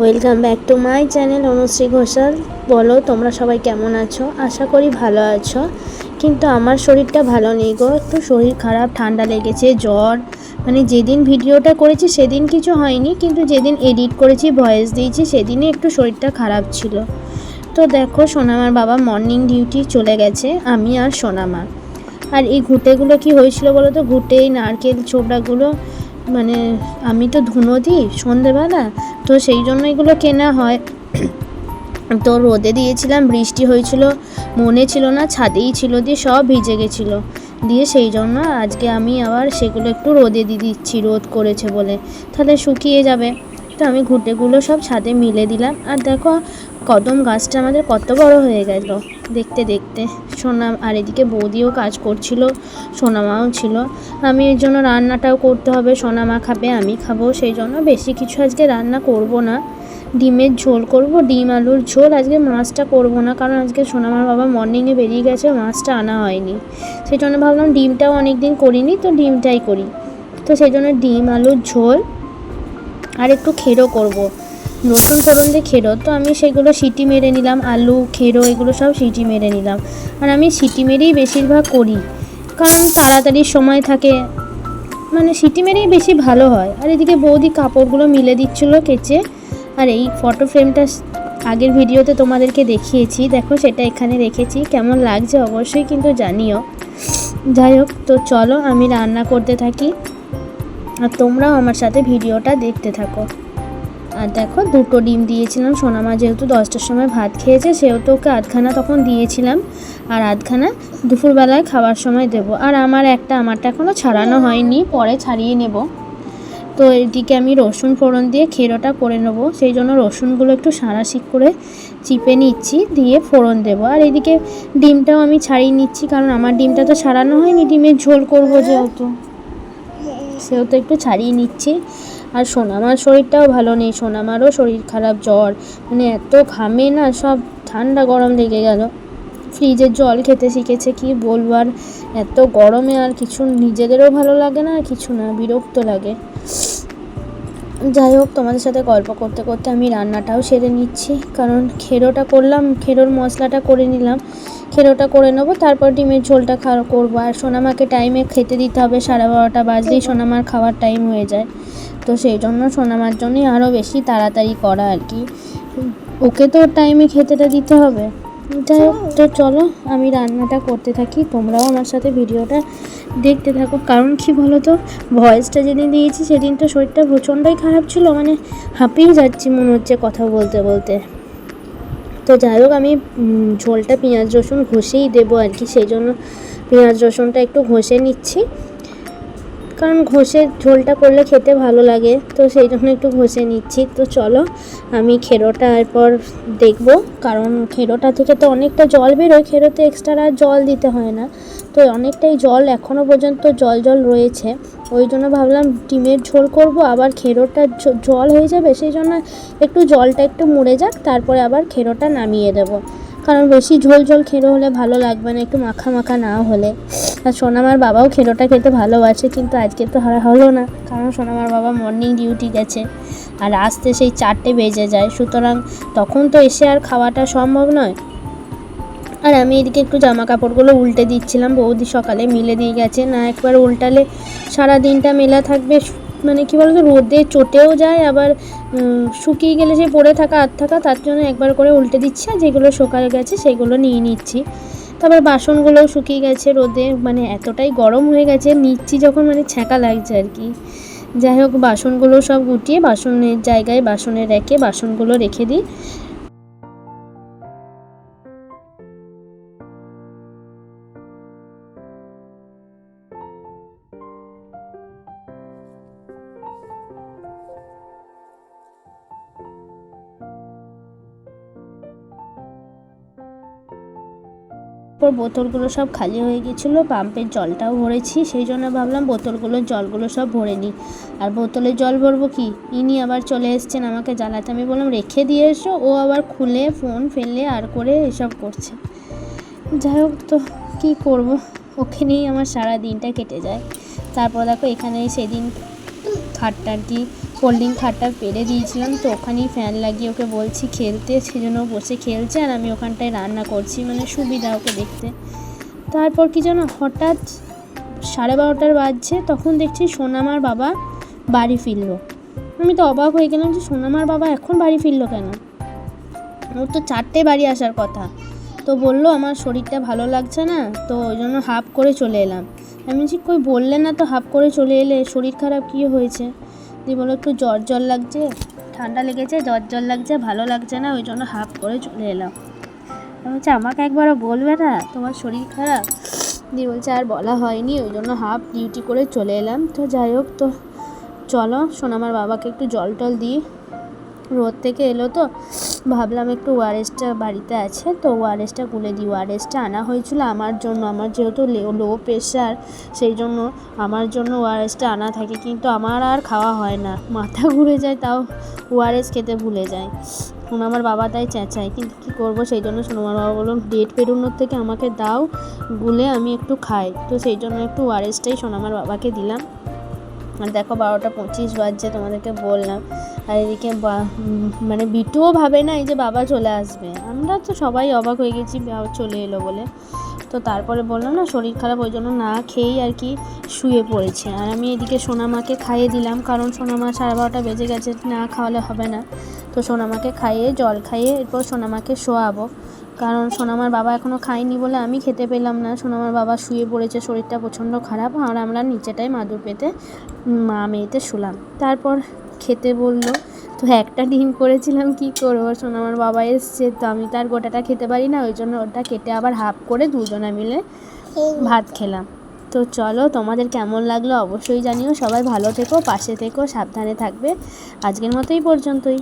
Welcome back to my channel Anushree Ghoshal বলো, তোমরা সবাই কেমন আছো? আশা করি ভালো আছো। কিন্তু আমার শরীরটা ভালো নেই গো। একটু শরীর খারাপ, ঠান্ডা লেগেছে, জ্বর। মানে যেদিন ভিডিওটা করেছি, সেদিন কিছু হয়নি। কিন্তু যেদিন এডিট করেছি ভয়েস দিয়েছি সেদিনে একটু শরীরটা খারাপ ছিল। তো দেখো, সোনামার বাবা মর্নিং ডিউটি চলে গেছে, আমি আর সোনামা। আর এই ঘুঁটেগুলো কি হয়েছিল বলো তো? ঘুঁটে, নারকেল ছোবড়াগুলো মানে আমি তো ধুনো দিই সন্ধেবেলা, তো সেই জন্য এগুলো কেনা হয়। তো রোদে দিয়েছিলাম, বৃষ্টি হয়েছিল, মনে ছিল না, ছাদেই ছিল দিয়ে সব ভিজে গেছিল। দিয়ে সেই জন্য আজকে আমি আবার সেগুলো একটু রোদে দিয়ে দিচ্ছি, রোদ করেছে বলে। তাহলে শুকিয়ে যাবে। তো আমি ঘুঁটেগুলো সব ছাদে মিলে দিলাম। আর দেখো কদম গাছটা আমাদের কত বড় হয়ে গেল। দেখতে দেখতে। সোনাম আর এদিকে বৌদিও কাজ করছিল, সোনামাও ছিল। আমি এর জন্য রান্নাটাও করতে হবে, সোনামা খাবে, আমি খাব, সেই জন্য বেশি কিছু আজকে রান্না করব না। ডিমের ঝোল করব, ডিম আলুর ঝোল, আজকে মাছটা করব না, কারণ আজকে সোনামার বাবা মর্নিংয়ে বেরিয়ে গেছে, মাছটা আনা হয়নি। সেই জন্য ভাবলাম ডিমটাও অনেক দিন করিনি, তো ডিমটাই করি। তো সেই জন্য ডিম, আলুর ঝোল, আর একটু খেরো করব। রসুন ফোড়ন দিয়ে খেরো। তো আমি সেগুলো সিটি মেরে নিলাম, আলু, খেরো, এগুলো সব সিটি মেরে নিলাম। আর আমি সিটি মেরেই বেশিরভাগ করি, কারণ তাড়াতাড়ি সময় থাকে। মানে সিটি মেরেই বেশি ভালো হয়। আর এদিকে বৌদি কাপড়গুলো মিলে দিচ্ছিল কেচে। আর এই ফটো ফ্রেমটা আগের ভিডিওতে তোমাদেরকে দেখিয়েছি। দেখো সেটা এখানে রেখেছি। কেমন লাগছে অবশ্যই কিন্তু জানিও। যাই হোক, তো চলো আমি রান্না করতে থাকি। আর তোমরাও আমার সাথে ভিডিওটা দেখতে থাকো। আর দেখো দুটো ডিম দিয়েছিলাম। সোনামা যেহেতু দশটার সময় ভাত খেয়েছে, সেহেতু ওকে আধখানা তখন দিয়েছিলাম। আর আধখানা দুপুরবেলায় খাওয়ার সময় দেবো। আর আমার একটা, আমারটা এখনও ছাড়ানো হয়নি, পরে ছাড়িয়ে নেব। তো এদিকে আমি রসুন ফোড়ন দিয়ে খেরোটা করে নেব। সেই জন্য রসুনগুলো একটু সাঁড়াশিক করে চিপে নিচ্ছি, দিয়ে ফোড়ন দেবো। আর এদিকে ডিমটাও আমি ছাড়িয়ে নিচ্ছি, কারণ আমার ডিমটা তো ছাড়ানো হয়নি, ডিমের ঝোল করব যেহেতু। সেহেতু একটু ছাড়িয়ে নিচ্ছি। আর সোনামার শরীরটাও ভালো নেই সোনামারও শরীর খারাপ, জ্বর মানে এত ঘামে না, সব ঠান্ডা গরম লেগে গেল। ফ্রিজের জল খেতে শিখেছে, কি বলব? আর এত গরমে আর কিছু নিজেদেরও ভালো লাগে না কিছু না, বিরক্ত লাগে। যাই হোক, তোমাদের সাথে গল্প করতে করতে আমি রান্নাটাও সেরে নিচ্ছি। কারণ খেরোটা করলাম, খেরোর মশলাটা করে নিলাম। খেরোটা করে নেব, তারপর ডিমের ঝোলটা খাওয়া করব। আর সোনামাকে টাইমে খেতে দিতে হবে, সাড়ে বারোটা বাজলেই সোনামার খাওয়ার টাইম হয়ে যায়। তো সেই জন্য সোনামার জন্যই আরও বেশি তাড়াতাড়ি করা আর কি। ওকে তো টাইমে খেতেটা দিতে হবে। যাই হোক, তো চলো, আমি রান্নাটা করতে থাকি। তোমরাও আমার সাথে ভিডিওটা দেখতে থাকো। কারণ কি বলো তো ভয়েসটা যেদিন দিয়েছি সেদিন তো শরীরটা প্রচণ্ডই খারাপ ছিল মানে হাঁপিয়ে যাচ্ছি মনে হচ্ছে কথা বলতে বলতে। তো যাই হোক, আমি ঝোলটা পেঁয়াজ রসুন ঘষেই দেবো আর কি, সেই জন্য পেঁয়াজ রসুনটা একটু ঘষে নিচ্ছি। কারণ ঘষে ঝোলটা করলে খেতে ভালো লাগে, তো সেই জন্য একটু ঘষে নিচ্ছি। তো চলো, আমি খেরোটা এরপর দেখব, কারণ খেরোটা থেকে তো অনেকটা জল বেরোয়, খেরোতে এক্সট্রা জল দিতে হয় না। তো অনেকটাই জল এখনও পর্যন্ত জল জল রয়েছে, ওই জন্য ভাবলাম ডিমের ঝোল করব, আবার খেরোটা জল হয়ে যাবে, সেই জন্য একটু জলটা একটু মুড়ে যাক, তারপরে আবার খেরোটা নামিয়ে দেবো। কারণ বেশি ঝোল ঝোল খেরো হলে ভালো লাগবে না, একটু মাখা মাখা না হলে। আর সোনামার বাবাও খেরোটা খেতে ভালোবাসে, কিন্তু আজকে তো হলো না, কারণ সোনামার বাবা মর্নিং ডিউটি গেছে আর আসতে সেই চারটে বেজে যায়, সুতরাং তখন তো এসে আর খাওয়াটা সম্ভব নয়। আর আমি এদিকে একটু জামা কাপড়গুলো উল্টে দিচ্ছিলাম, বৌদি সকালে মিলে দিয়ে গেছে, না একবার উল্টালে সারা দিনটা মেলা থাকবে মানে কি বলতো, রোদে চটেও যায়, আবার শুকিয়ে গেলে সে পড়ে থাকা আর থাকা, তার জন্য একবার করে উল্টে দিচ্ছি, আর যেগুলো শুকায় গেছে সেগুলো নিয়ে নিচ্ছি। তারপর বাসনগুলোও শুকিয়ে গেছে রোদে মানে এতটাই গরম হয়ে গেছে, নিচ্ছি যখন মানে ছ্যাঁকা লাগছে আর কি। যাই হোক, বাসনগুলো সব গুটিয়ে, বাসনের জায়গায় বাসনে রেখে বাসনগুলো রেখে দিই। তারপর বোতলগুলো সব খালি হয়ে গেছিল পাম্পের জলটাও ভরেছি, সেই জন্য ভাবলাম বোতলগুলোর জলগুলো সব ভরে নিই। আর বোতলে জল ভরবো কি? ইনি আবার চলে এসছেন আমাকে জ্বালাতে। আমি বললাম, রেখে দিয়ে এসো। ও আবার খুলে ফোন ফেললে আর করে এসব করছে। যাই হোক তো, কী করব? ওকে নিয়েই আমার সারা দিনটা কেটে যায়। তারপর দেখো এখানে সেদিন খাটটা আর কি ফোল্ডিং খাটটা পেরে দিয়েছিলাম, তো ওখানেই ফ্যান লাগিয়ে ওকে বলছি খেলতে, সেজন্য বসে খেলছে আর আমি ওখানটায় রান্না করছি মানে সুবিধা ওকে দেখতে। তারপর কি যেন হঠাৎ সাড়ে বারোটার বাজছে, তখন দেখছি সোনামার বাবা বাড়ি ফিরলো। আমি তো অবাক হয়ে গেলাম যে সোনামার বাবা এখন বাড়ি ফিরলো কেন? ওর তো চারটে বাড়ি আসার কথা। তো বলল, আমার শরীরটা ভালো লাগছে না, তো ওই জন্য হাফ করে চলে এলাম। আমি বলছি, কই বললে না তো হাফ করে চলে এলে, শরীর খারাপ কী হয়েছে? দিয়ে বলো একটু জ্বর জ্বর লাগছে, ঠান্ডা লেগেছে, জ্বর জ্বর লাগছে, ভালো লাগছে না, ওই জন্য হাফ করে চলে এলাম। আমি বলছি, আমাকে একবারও বলবে না? তোমার শরীর খারাপ? দিয়ে বলছে, আর বলা হয়নি, ওই জন্য হাফ ডিউটি করে চলে এলাম। তো যাই হোক, তো চলো, শোন, আমার বাবাকে একটু জল টল দিই। রোদ থেকে এলো তো। ভাবলাম একটু ওয়ারেসটা বাড়িতে আছে, তো ওয়ারেসটা গুলে দিই। ওয়ারেসটা আনা হয়েছিল আমার জন্য। আমার যেহেতু লো প্রেশার সেই জন্য আমার জন্য ওয়ারেসটা আনা থাকে। কিন্তু আমার আর খাওয়া হয় না। মাথা ঘুরে যায়, তাও ওয়ারেস খেতে ভুলে যায় এখন আমার বাবা তাই চেঁচায়, কিন্তু কী করব? সেই জন্য সোনামার বাবা বলল ডেট পেরোনোর থেকে আমাকে দাও, গুলে আমি একটু খাই। তো সেই জন্য একটু ওয়ারেসটাই সোনামার বাবাকে দিলাম। আর দেখো বারোটা পঁচিশ বাজছে, তোমাদেরকে বললাম। আর এদিকে মানে বিটুও ভাবে না, এই যে বাবা চলে আসবে। আমরা তো সবাই অবাক হয়ে গেছি, বাবা চলে এলো বলে। তো তারপরে বললাম না, শরীর খারাপ, ওই জন্য না খেয়েই আর কি শুয়ে পড়েছে। আর আমি এদিকে সোনামাকে খাইয়ে দিলাম, কারণ সোনামা সাড়ে বারোটা বেজে গেছে, না খাওয়ালে হবে না। তো সোনামাকে খাইয়ে, জল খাইয়ে এরপর সোনামাকে শোয়াবো। কারণ সোনামার বাবা এখনও খায়নি বলে আমি খেতে পেলাম না। সোনামার বাবা শুয়ে পড়েছে, শরীরটা প্রচণ্ড খারাপ। আর আমরা নিচেটাই মাদুর পেতে মা মেয়েতে শুলাম। তারপর খেতে বলল, তো একটা ডিম করেছিলাম, কি করব? শোন, আমার বাবা এসছে, তো আমি তার গোটাটা খেতে পারি না, ওই জন্য ওটা কেটে আবার হাফ করে দুজনে মিলে ভাত খেলাম। তো চলো, তোমাদের কেমন লাগল অবশ্যই জানিও, সবাই ভালো থেকো, পাশে থেকো, সাবধানে থাকবে। আজকের মতোই পর্যন্তই।